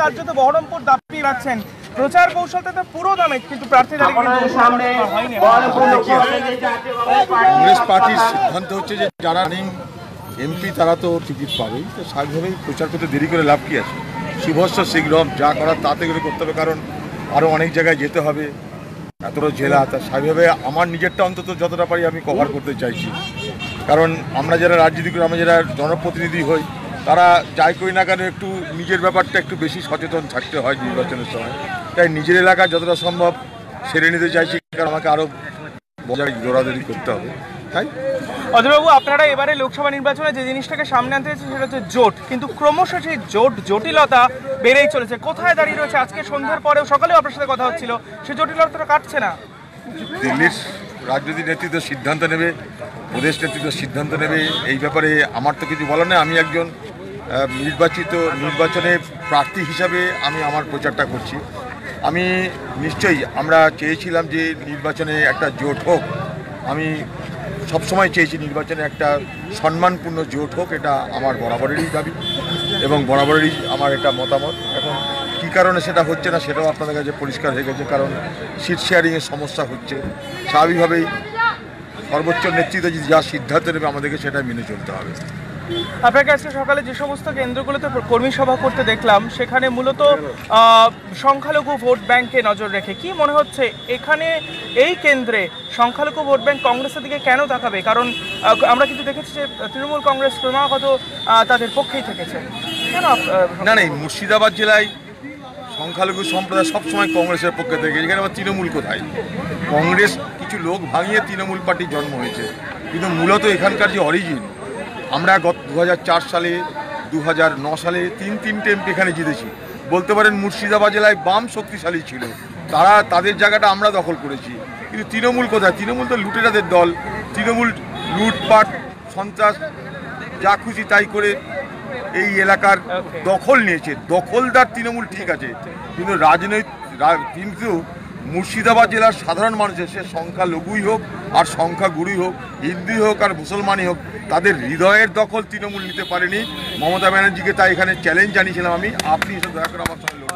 কার্যত বহরমপুর দাপি রাখছেন। প্রচার কৌশলটা তো পুরো দামে কিন্তু প্রার্থী কংগ্রেস পার্টির সিদ্ধান্ত হচ্ছে যে যারা রানিং এমপি তারা তো টিকিট পাবেই। তো স্বাভাবিকভাবেই প্রচার করতে দেরি করে লাভ কি আছে? শুভস্য শীঘ্রম যা করার তাতে করে করতে হবে কারণ আরও অনেক জায়গায় যেতে হবে। এতটা জেলা তা স্বাভাবিকভাবে আমার নিজেরটা অন্তত যতটা পারি আমি কভার করতে চাইছি। কারণ আমরা যারা রাজনীতি করি আমরা যারা জনপ্রতিনিধি হই তারা যাই করি না কেন একটু নিজের ব্যাপারটা একটু বেশি সচেতন থাকতে হয় নির্বাচনের সময়। তাই নিজের এলাকা যতটা সম্ভব সেরে নিতে চাইছি কারণ আমাকে আরও বজায় দৌড়াদৌড়ি করতে হবে। তাই? অজয়বাবু আপনারা এবারে লোকসভা নির্বাচনে যে জিনিসটাকে সামনে আনতে হয়েছে সেটা হচ্ছে জোট। কিন্তু ক্রমশ সেই জোট জটিলতা বেড়েই চলেছে। কোথায় দাঁড়িয়ে রয়েছে? আজকে সন্ধ্যার পরেও সকালেও আপনার সাথে কথা হচ্ছিল। সে জটিলতাটা কাটছে না। দিল্লির রাজনৈতিক নেতৃত্ব সিদ্ধান্ত নেবে প্রদেশ নেতৃত্ব সিদ্ধান্ত নেবে এই ব্যাপারে আমার তো কিছু বলার নেই। আমি একজন নির্বাচিত, নির্বাচনে প্রার্থী হিসাবে আমি আমার প্রচারটা করছি। আমি নিশ্চয়ই আমরা চেয়েছিলাম যে নির্বাচনে একটা জোট হোক। আমি সবসময় চেয়েছি নির্বাচনে একটা সম্মানপূর্ণ জোট হোক, এটা আমার বরাবরেরই দাবি এবং বরাবরেরই আমার এটা মতামত। এখন কী কারণে সেটা হচ্ছে না, সেটাও আপনাদের কাছে পরিষ্কার হয়ে গেছে, কারণ সিট শেয়ারিংয়ের সমস্যা হচ্ছে। স্বাভাবিকভাবেই সর্বোচ্চ নেতৃত্ব যদি যা সিদ্ধান্ত নেবে, আমাদেরকে সেটা মেনে চলতে হবে। আপনাকে আজকে সকালে যে সমস্ত কেন্দ্রগুলোতে কর্মী সভা করতে দেখলাম, সেখানে মূলত সংখ্যালঘু ভোট ব্যাংকে নজর রেখে। কি মনে হচ্ছে, এখানে এই কেন্দ্রে সংখ্যালঘু ভোট ব্যাংক কংগ্রেসের দিকে কেন তাকাবে? কারণ আমরা কিন্তু দেখেছি যে, তৃণমূল কংগ্রেস ক্রমাগত তাদের পক্ষেই থেকেছে। কেন না না মুর্শিদাবাদ জেলায় সংখ্যালঘু সম্প্রদায় সবসময় কংগ্রেসের পক্ষে থেকে, এখানে আবার তৃণমূল কোথায়? কংগ্রেস কিছু লোক ভাঙিয়ে তৃণমূল পার্টির জন্ম হয়েছে, কিন্তু মূলত এখানকার যে অরিজিন আমরা গত দু হাজার চার সালে দু সালে তিন তিনটে এমপি এখানে জিতেছি। বলতে পারেন মুর্শিদাবাদ জেলায় বাম শক্তিশালী ছিল। তারা তাদের জায়গাটা আমরা দখল করেছি। কিন্তু তৃণমূল কোথায়? তৃণমূল তো লুটেরাদের দল। তৃণমূল লুটপাট সন্ত্রাস যা খুশি তাই করে এই এলাকার দখল নিয়েছে। দখলদার তৃণমূল ঠিক আছে। কিন্তু রাজনৈতিক কিন্তু মুর্শিদাবাদ জেলার সাধারণ মানুষের সে সংখ্যা লঘুই হোক আর সংখ্যা গুরুই হোক হিন্দু হোক আর মুসলমানই হোক তাদের হৃদয়ের দখল তৃণমূল নিতে পারেনি। মমতা ব্যানার্জিকে তাই এখানে চ্যালেঞ্জ জানিয়েছিলাম আমি। আপনি এসে দয়া করে আমার সঙ্গে লড়ুন।